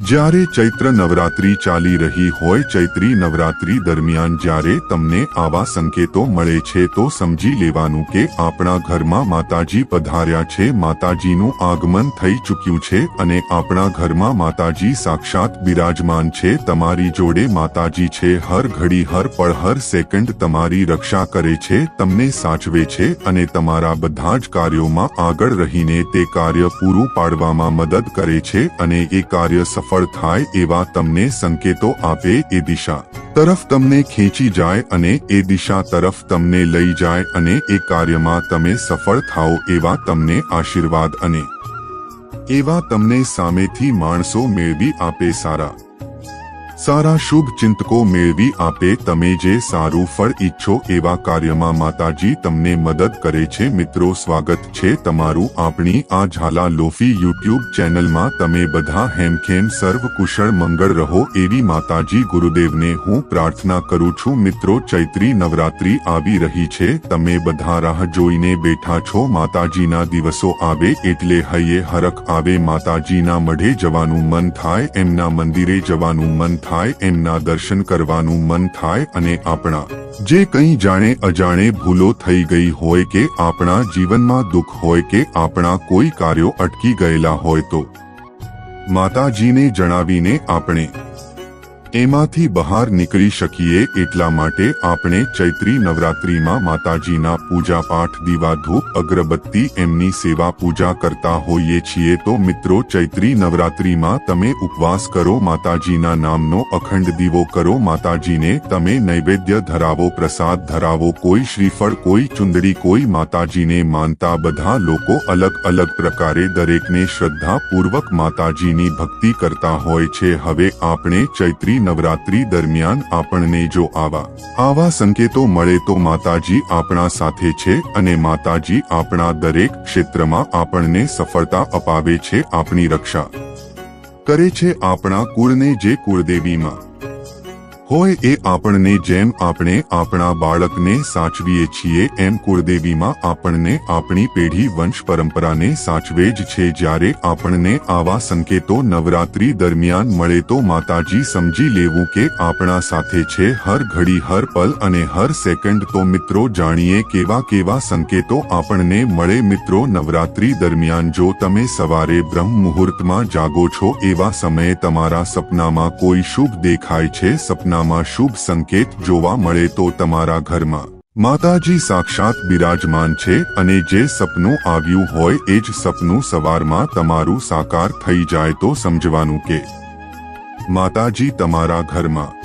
જ્યારે ચૈત્ર નવરાત્રી ચાલી રહી હોય ચૈત્રી નવરાત્રી દરમિયાન જ્યારે તમને આવા સંકેતો મળે છે તો સમજી લેવાનું કે આપણા ઘરમાં માતાજી પધાર્યા છે, માતાજીનું આગમન થઈ ચૂક્યું છે અને આપણા ઘરમાં માતાજી સાક્ષાત બિરાજમાન છે, તમારી જોડે માતાજી છે, હર ઘડી, હર પળ હર સેકન્ડ તમારી રક્ષા કરે છે, તમને સાચવે છે અને તમારા બધા જ કાર્યોમાં આગળ રહીને તે કાર્ય પૂરું પાડવામાં મદદ કરે છે અને એ કાર્ય સફળ થાય એવા તમને સંકેતો આપે એ દિશા તરફ તમને ખેંચી જાય અને એ દિશા તરફ તમને લઈ જાય અને એ કાર્યમાં તમે સફળ થાઓ એવા તમને આશીર્વાદ અને એવા તમને સામેથી માણસો મેળવી આપે સારા. સારા શુભ ચિંતકો મેળવી આપે, તમે જે સારું ફળ ઈચ્છો એવા કાર્યમાં માતાજી તમને મદદ કરે છે. મિત્રો, સ્વાગત છે તમારું આપણી આ ઝાલા લોફી યુટ્યુબ ચેનલમાં. તમે બધા હેમખેમ સર્વ કુશળ મંગળ રહો એવી માતાજી ગુરુદેવને હું પ્રાર્થના કરું છું. મિત્રો, ચૈત્રી નવરાત્રી આવી રહી છે. તમે બધા રાહ જોઈને બેઠા છો. માતાજીના દિવસો આવે એટલે હૈયે હરખ આવે. માતાજીના મઢે જવાનું મન થાય. એમના મંદિરે જવાનું મન થાય એમના દર્શન કરવાનું મન થાય અને આપણા. જે કંઈ જાણે અજાણે ભૂલો થઈ ગઈ હોય કે આપણા જીવનમાં દુઃખ હોય કે આપણા કોઈ કાર્યો અટકી ગયેલા હોય તો. માતાજીને જણાવીને આપણે એમાંથી બહાર નીકળી શકીએ એટલા માટે આપણે ચૈત્રી નવરાત્રીમાં માતાજીના પૂજા પાઠ, દીવા ધૂપ, અગરબત્તી, એમની સેવા પૂજા કરતા હોઈએ છીએ. તો મિત્રો, ચૈત્રી નવરાત્રીમાં તમે ઉપવાસ કરો, માતાજીના નામનો અખંડ દીવો કરો. માતાજીને તમે નૈવેદ્ય ધરાવો, પ્રસાદ ધરાવો. કોઈ શ્રીફળ, કોઈ ચુંદડી, કોઈ માતાજીને માનતા બધા લોકો અલગ અલગ પ્રકારે દરેકને શ્રદ્ધા પૂર્વક માતાજીની ભક્તિ કરતા હોય છે. હવે આપણે ચૈત્રી નવરાત્રી દરમિયાન આપણને જો આવા આવા સંકેતો મળે તો માતાજી આપણા સાથે છે અને માતાજી આપણા દરેક ક્ષેત્રમાં આપણને સફળતા અપાવે છે આપણી રક્ષા. કરે છે આપણા કુળને જે કુળદેવીમાં. હોય એ આપણને જેમ આપણે આપણા બાળકને સાચવીએ છીએ, એમ કુળદેવીમાં આપણને આપણી પેઢી વંશ પરંપરાને સાચવે જ છે. જ્યારે આપણને આવા સંકેતો નવરાત્રી દરમિયાન મળે તો માતાજી સમજી લેવું કે આપણા સાથે છે હર ઘડી, હર પલ અને હર સેકન્ડ. તો મિત્રો, જાણીએ કેવા કેવા સંકેતો આપણને મળે મિત્રો નવરાત્રી દરમિયાન. જો તમે સવારે બ્રહ્મ મુહૂર્તમાં જાગો છો, એવા સમયે તમારા સપનામાં કોઈ શુભ દેખાય છે. સપનામાં શુભ સંકેત જોવા મળે તો તમારા ઘરમાં. માતાજી સાક્ષાત બિરાજમાન છે અને જે સપનું આવ્યું હોય એ જ સપનું સવારમાં તમારું સાકાર થઈ જાય તો સમજવાનું કે માતાજી તમારા ઘરમાં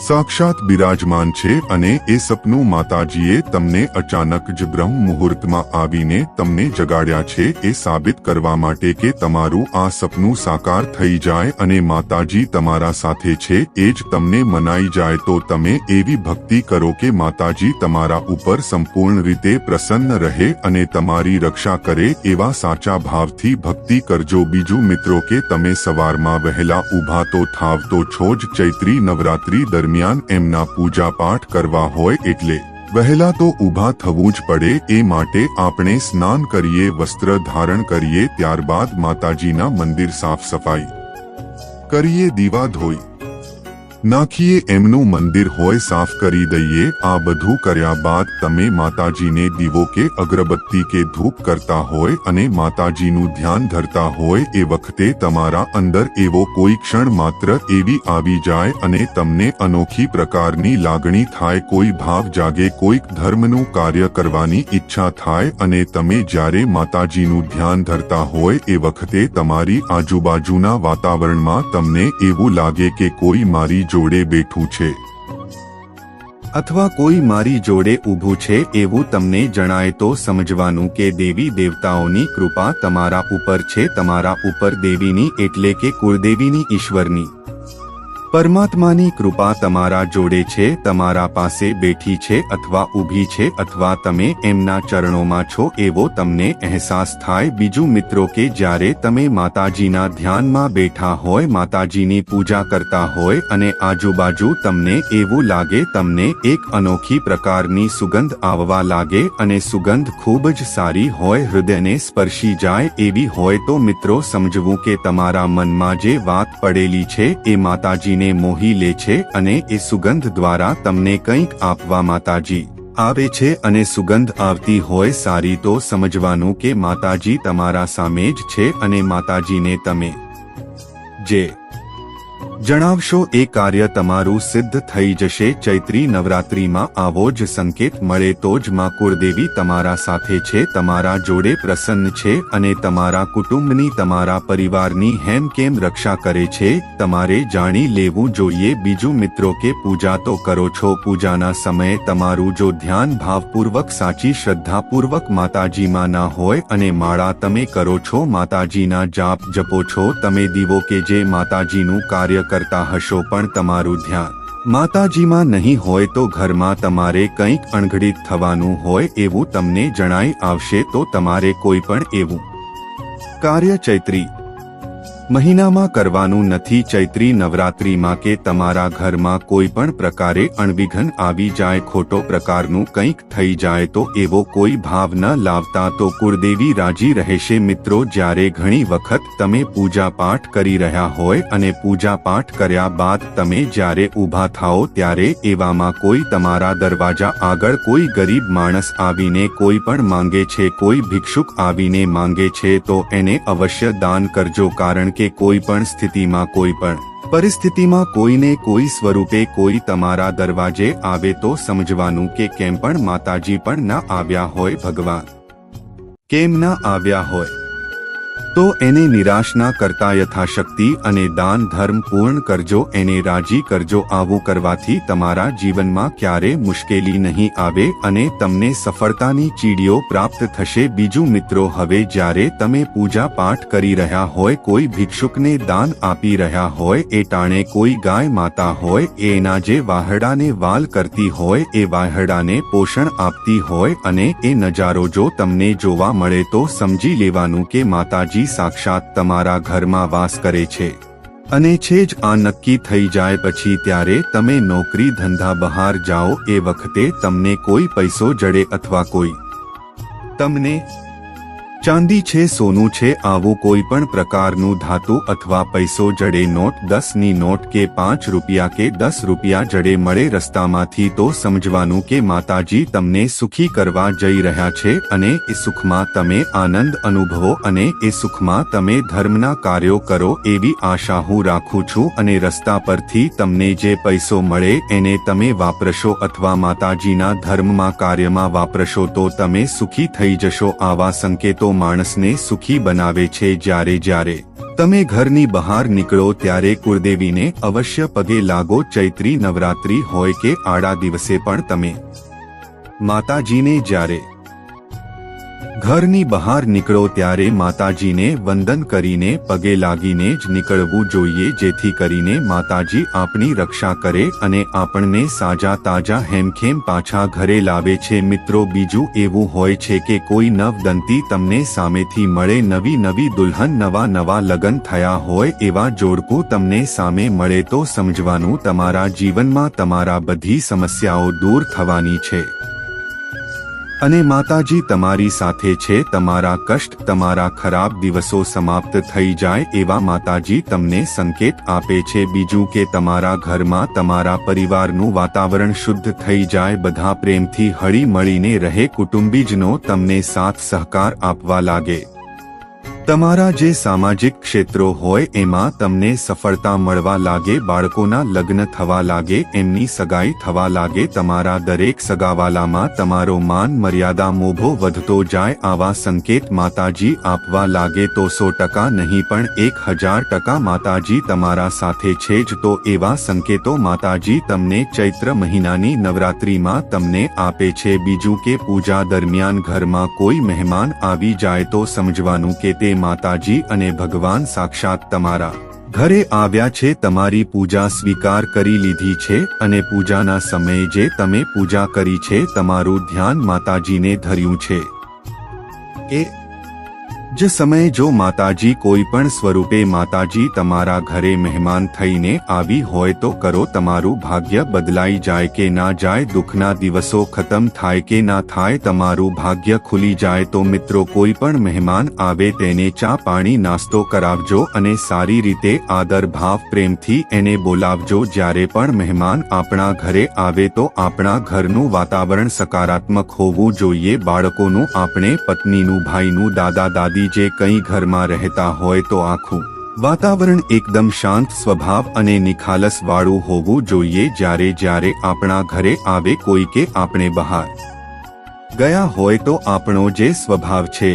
સાક્ષાત બિરાજમાન છે અને એ સપનું માતાજીએ તમને અચાનક જ બ્રહ્મ મુહૂર્તમાં આવીને તમને જગાડ્યા છે એ સાબિત કરવા માટે કે તમારું આ સપનું સાકાર થઈ જાય અને માતાજી તમારા સાથે છે એ જ તમને મનાઈ જાય તો તમે એવી ભક્તિ કરો કે માતાજી તમારા ઉપર સંપૂર્ણ રીતે પ્રસન્ન રહે અને તમારી રક્ષા કરે એવા સાચા ભાવથી ભક્તિ કરજો. બીજું મિત્રો કે તમે સવારમાં વહેલા ઊભા તો થાવ તો છો જ ચૈત્રી નવરાત્રી દરમિયાન દરમિયાન એમના પૂજા પાઠ કરવા હોય એટલે વહેલા તો ઊભા થવું જ પડે એ માટે આપણે સ્નાન કરીએ, વસ્ત્ર ધારણ કરીએ, ત્યારબાદ માતાજીના મંદિર સાફ સફાઈ કરીએ, દીવા ધોઈ નાખીએ એમનું મંદિર હોય સાફ કરી દઈએ, આ બધું કર્યા બાદ તમે માતાજીને દીવો કે અગરબત્તી કે ધૂપ કરતા હોય અને માતાજીનું ધ્યાન ધરતા હોય એ વખતે તમારા અંદર એવો કોઈ ક્ષણ માત્ર એવી આવી જાય અને તમને અનોખી પ્રકારની લાગણી થાય, કોઈ ભાવ જાગે, કોઈક ધર્મનું કાર્ય કરવાની ઈચ્છા થાય અને તમે જ્યારે માતાજીનું ધ્યાન ધરતા હોય એ વખતે તમારી આજુબાજુના વાતાવરણમાં તમને એવું લાગે કે કોઈ મારી જોડે બેઠું છે. અથવા કોઈ મારી જોડે ઊભું છે એવું તમને જણાય તો સમજવાનું કે દેવી દેવતાઓની કૃપા તમારા ઉપર છે. તમારા ઉપર દેવીની એટલે કે કુળદેવીની ઈશ્વરની. પરમાત્માની કૃપા તમારા જોડે છે, તમારા પાસે બેઠી છે અથવા ઊભી છે અથવા તમે એમના ચરણોમાં છો, એવો તમને અહેસાસ થાય. બીજું મિત્રો કે જ્યારે તમે માતાજીના ધ્યાનમાં બેઠા હોય, માતાજીની પૂજા કરતા હોય અને આજુબાજુ તમને એવું લાગે, તમને એક અનોખી પ્રકારની સુગંધ આવવા લાગે અને સુગંધ ખૂબ જ સારી હોય, હૃદયને સ્પર્શી જાય એવી હોય તો મિત્રો સમજવું કે તમારા મનમાં જે વાત પડેલી છે, એ માતાજીને મોહી લે છે અને એ સુગંધ દ્વારા તમને કંઈક આપવા માતાજી. આવે છે અને સુગંધ આવતી હોય સારી તો સમજવાનું કે માતાજી તમારા સામે જ છે અને માતાજીને તમે. જે. જણાવશો એ કાર્ય તમારું સિદ્ધ થઈ જશે, ચૈત્રી નવરાત્રીમાં આવો જ સંકેત મળે તો જ માં કુળદેવી તમારા સાથે છે, તમારા જોડે પ્રસન્ન છે અને તમારા કુટુંબની, તમારા પરિવારની હેમ કેમ રક્ષા કરે છે, તમારે જાણી લેવું જોઈએ. બીજું મિત્રો કે પૂજા તો કરો છો, પૂજાના સમયે તમારું જો ધ્યાન ભાવપૂર્વક સાચી, શ્રદ્ધાપૂર્વક માતાજીમાં ના હોય અને માળા તમે કરો છો, માતાજીના જાપ જપો છો, તમે દીવો કે જે માતાજીનું કાર્ય કરતા હશો પણ તમારું ધ્યાન માતાજીમાં નહીં હોય તો ઘરમાં તમારે કંઈક અણઘડિત થવાનું હોય એવું તમને જણાઈ આવશે તો તમારે કોઈ પણ એવું. કાર્ય ચૈત્રી મહિનામાં કરવાનું નથી, ચૈત્રી નવરાત્રીમાં કે તમારા ઘરમાં કોઈ પણ પ્રકારે અણવિઘન આવી જાય, ખોટો પ્રકારનું કંઈક થઈ જાય તો એવો કોઈ ભાવ ન લાવતા તો કુળદેવી રાજી રહેશે. મિત્રો, જ્યારે ઘણી વખત તમે પૂજા પાઠ કરી રહ્યા હોય અને પૂજા પાઠ કર્યા બાદ તમે જ્યારે ઊભા થાઓ ત્યારે એવામાં કોઈ તમારા દરવાજા આગળ કોઈ ગરીબ માણસ આવીને કોઈ પણ માંગે છે, કોઈ ભિક્ષુક આવીને માંગે છે તો એને અવશ્ય દાન કરજો. કારણ કે કોઈ પણ સ્થિતિમાં કોઈ પણ પરિસ્થિતિમાં કોઈને કોઈ સ્વરૂપે કોઈ તમારા દરવાજે આવે તો સમજવાનું કે કેમ પણ માતાજી પણ ના આવ્યા હોય ભગવાન. કેમ ના આવ્યા હોય? તો એને નિરાશ ના કરતા યથાશક્તિ અને દાન ધર્મ પૂર્ણ કરજો, એને રાજી કરજો, આવું કરવાથી તમારા જીવનમાં ક્યારે મુશ્કેલી નહીં આવે અને તમને સફળતાની ચીડીઓ પ્રાપ્ત થશે. બીજું મિત્રો, હવે જ્યારે તમે પૂજા પાઠ કરી રહ્યા હોય, કોઈ ભિક્ષુકને દાન આપી રહ્યા હોય, એ ટાણે કોઈ ગાય માતા હોય એના જે વાહડાને વાલ કરતી હોય, એ વાહડાને પોષણ આપતી હોય અને એ નજારો જો તમને જોવા મળે તો સમજી લેવાનું કે માતાજી સાક્ષાત તમારા ઘરમાં વાસ કરે છે. અને છે જ આ નક્કી થઈ જાય પછી ત્યારે તમે નોકરી ધંધા બહાર જાઓ એ વખતે તમને કોઈ પૈસો જડે અથવા કોઈ. તમને ચાંદી છે, સોનું છે, આવું કોઈ પણ પ્રકારનું ધાતુ અથવા પૈસો જડે નોટ દસની નોટ કે પાંચ રૂપિયા કે દસ રૂપિયા જડે મળે રસ્તામાંથી તો સમજવાનું કે માતાજી તમને સુખી કરવા જઈ રહ્યા છે અને એ સુખમાં તમે આનંદ અનુભવો અને એ સુખમાં તમે ધર્મના કાર્યો કરો એવી આશા હું રાખું છું અને રસ્તા પરથી તમને જે પૈસો મળે એને તમે વાપરશો અથવા માતાજીના ધર્મમાં કાર્યમાં વાપરશો તો તમે સુખી થઈ જશો આવા સંકેતો માણસને સુખી બનાવે છે જ્યારે જ્યારે તમે ઘરની બહાર નીકળો ત્યારે કુળદેવીને અવશ્ય પગે લાગો ચૈત્રી નવરાત્રી હોય કે આડા દિવસે પણ તમે. માતાજીને જ્યારે ઘરની બહાર નીકળો ત્યારે માતાજીને વંદન કરીને પગે લાગીને જ નીકળવું જોઈએ, જેથી કરીને માતાજી આપણી રક્ષા કરે અને આપણને સાજા તાજા હેમખેમ પાછા ઘરે લાવે છે. મિત્રો, બીજું એવું હોય છે કે કોઈ નવદંતી તમને સામેથી મળે, નવી નવી દુલ્હન, નવા નવા લગ્ન થયા હોય એવા જોડકું તમને સામે મળે તો સમજવાનું તમારા જીવનમાં તમારા બધી સમસ્યાઓ દૂર થવાની છે. અને માતાજી તમારી સાથે છે, તમારા કષ્ટ, તમારા ખરાબ દિવસો સમાપ્ત થઈ જાય એવા માતાજી તમને સંકેત આપે છે. બીજું કે તમારા ઘરમાં તમારા પરિવારનું વાતાવરણ શુદ્ધ થઈ જાય, બધા પ્રેમથી હળી મળીને રહે, કુટુંબીજનો તમને સાથ સહકાર આપવા લાગે. તમારા જે સામાજિક ક્ષેત્રો હોય એમાં તમને સફળતા મળવા લાગે, બાળકોના લગ્ન થવા લાગે, એમની સગાઈ થવા લાગે, તમારા દરેક સગાવાલામાં તમારો માન મર્યાદા મોભો વધતો જાય આવા સંકેત માતાજી આપવા લાગે તો સો ટકા નહીં પણ એક હજાર ટકા માતાજી તમારા સાથે છે જ તો એવા સંકેતો માતાજી તમને ચૈત્ર મહિનાની નવરાત્રીમાં તમને આપે છે. બીજું કે પૂજા દરમિયાન ઘરમાં કોઈ મહેમાન આવી જાય તો સમજવાનું કે તે માતાજી અને ભગવાન સાક્ષાત તમારા. ઘરે આવ્યા છે, તમારી પૂજા સ્વીકાર કરી લીધી છે અને પૂજાના સમયે જે તમે પૂજા કરી છે, તમારું ધ્યાન માતાજીને ધર્યું છે. એ જ સમયે જો માતાજી કોઈ પણ સ્વરૂપે માતાજી તમારા ઘરે મહેમાન થઈને આવી હોય તો કરો તમારું ભાગ્ય બદલાઈ જાય કે ના જાય, દુઃખના દિવસો ખતમ થાય કે ના થાય, તમારું ભાગ્ય ખુલી જાય તો મિત્રો કોઈ પણ મહેમાન આવે તેને ચા પાણી નાસ્તો કરાવજો અને સારી રીતે આદર ભાવ પ્રેમથી એને બોલાવજો. જ્યારે પણ મહેમાન આપણા ઘરે આવે તો આપણા ઘરનું વાતાવરણ સકારાત્મક હોવું જોઈએ. બાળકોનું, આપણે, પત્નીનું, ભાઈનું દાદા દાદી જે કંઈ ઘરમાં રહેતા હોય તો આખું વાતાવરણ એકદમ શાંત સ્વભાવ અને નિખાલસ વાળું હોવું જોઈએ જ્યારે જ્યારે આપણા ઘરે આવે કોઈ કે આપણે બહાર ગયા હોય તો આપણો જે સ્વભાવ છે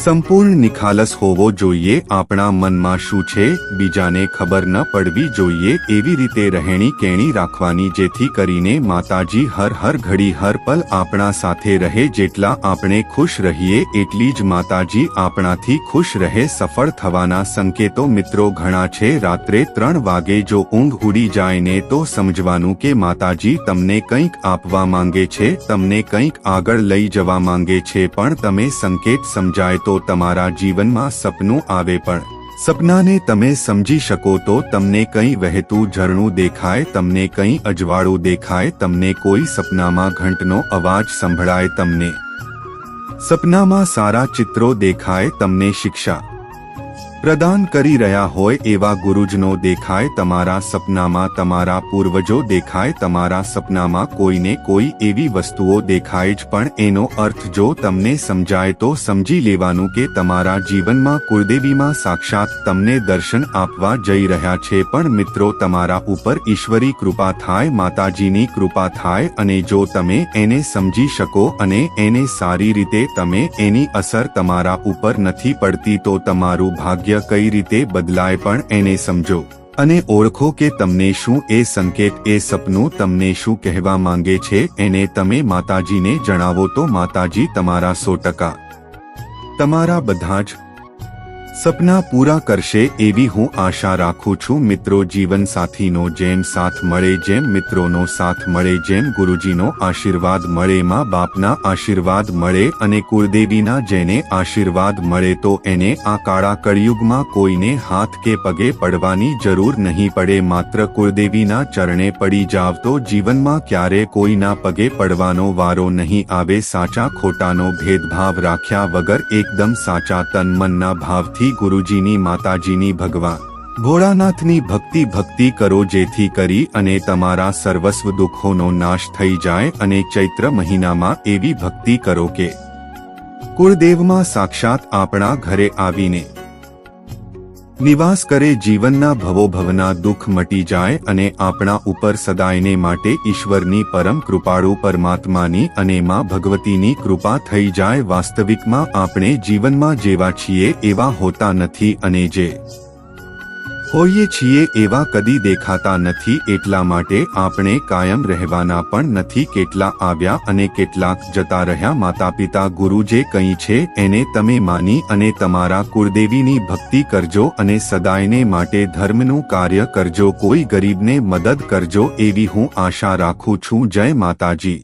સંપૂર્ણ નિખાલસ હોવો જોઈએ આપણા મનમાં શું છે, બીજાને ખબર ન પડવી જોઈએ, એવી રીતે રહેણી કેણી રાખવાની જેથી કરીને માતાજી હર હર ઘડી હર પલ આપણા સાથે રહે જેટલા આપણે ખુશ રહીએ, એટલી જ માતાજી આપણાથી ખુશ રહે સફળ થવાના સંકેતો મિત્રો ઘણા છે. રાત્રે ત્રણ વાગે જો ઊંઘ ઉડી જાય ને તો સમજવાનું કે માતાજી તમને કંઈક આપવા માંગે છે, તમને કંઈક આગળ લઈ જવા માંગે છે, પણ તમે સંકેત સમજાય તો તમારા જીવનમાં સપનું આવે પણ. સપનાને તમે સમજી શકો તો તમને કંઈ વહેતું ઝરણું દેખાય, તમને કંઈ અજવાળું દેખાય, તમને કોઈ સપનામાં ઘંટનો અવાજ સંભળાય તમને. સપનામાં સારા ચિત્રો દેખાય, તમને શિક્ષા પ્રદાન કરી રહ્યા હોય એવા ગુરુજનો દેખાય તમારા સપનામાં, તમારા પૂર્વજો દેખાય, તમારા સપનામાં કોઈને કોઈ એવી વસ્તુઓ દેખાય જ પણ એનો અર્થ જો તમને સમજાય તો સમજી લેવાનું કે તમારા જીવનમાં કુળદેવીમાં સાક્ષાત તમને દર્શન આપવા જઈ રહ્યા છે પણ મિત્રો તમારા ઉપર ઈશ્વરી કૃપા થાય, માતાજીની કૃપા થાય અને જો તમે એને સમજી શકો અને એને સારી રીતે તમે એની અસર તમારા ઉપર નથી પડતી તો તમારું ભાગ્ય કઈ રીતે બદલાય પણ એને સમજો. અને ઓળખો કે તમને શું એ સંકેત, એ સપનું તમને શું કહેવા માંગે છે એને તમે માતાજીને જણાવો તો માતાજી તમારા સો ટકા. તમારા બધા જ સપના પૂરા કરશે એવી હું આશા રાખું છું. મિત્રો, જીવન સાથીનો જેમ સાથ મળે જેમ મિત્રોનો સાથ મળે જેમ ગુરુજીનો આશીર્વાદ મળે, માં બાપના આશીર્વાદ મળે અને કુળદેવીના જેને આશીર્વાદ મળે તો એને આ કાળા કળિયુગમાં કોઈને હાથ કે પગે પડવાની જરૂર નહીં પડે. માત્ર કુળદેવીના ચરણે પડી જાવ તો જીવનમાં ક્યારે કોઈના પગે પડવાનો વારો નહીં આવે. સાચા ખોટાનો ભેદભાવ રાખ્યા વગર એકદમ સાચા તન મનના ભાવથી ગુરુજીની માતાજીની ભગવાન. ભોળાનાથની ભક્તિ ભક્તિ કરો જેથી કરી અને તમારા સર્વસ્વ દુઃખોનો નાશ થઈ જાય અને ચૈત્ર મહિનામાં એવી ભક્તિ કરો કે, કુળદેવમાં સાક્ષાત આપણા ઘરે આવીને નિવાસ કરે જીવનના ભવોભવના દુઃખ મટી જાય અને આપણા ઉપર સદાયને માટે ઈશ્વરની પરમ કૃપાળુ પરમાત્માની અને માં ભગવતીની કૃપા થઈ જાય વાસ્તવિકમાં આપણે જીવનમાં જેવા છીએ એવા હોતા નથી અને જે હોઈએ છીએ એવા કદી દેખાતા નથી એટલા માટે આપણે કાયમ રહેવાના પણ નથી કેટલા આવ્યા અને કેટલાક જતા રહ્યા માતા પિતા ગુરુ જે કંઈ છે એને તમે માની અને તમારા કુળદેવીની ભક્તિ કરજો અને સદાયને માટે ધર્મનું કાર્ય કરજો કોઈ ગરીબને મદદ કરજો એવી હું આશા રાખું છું જય માતાજી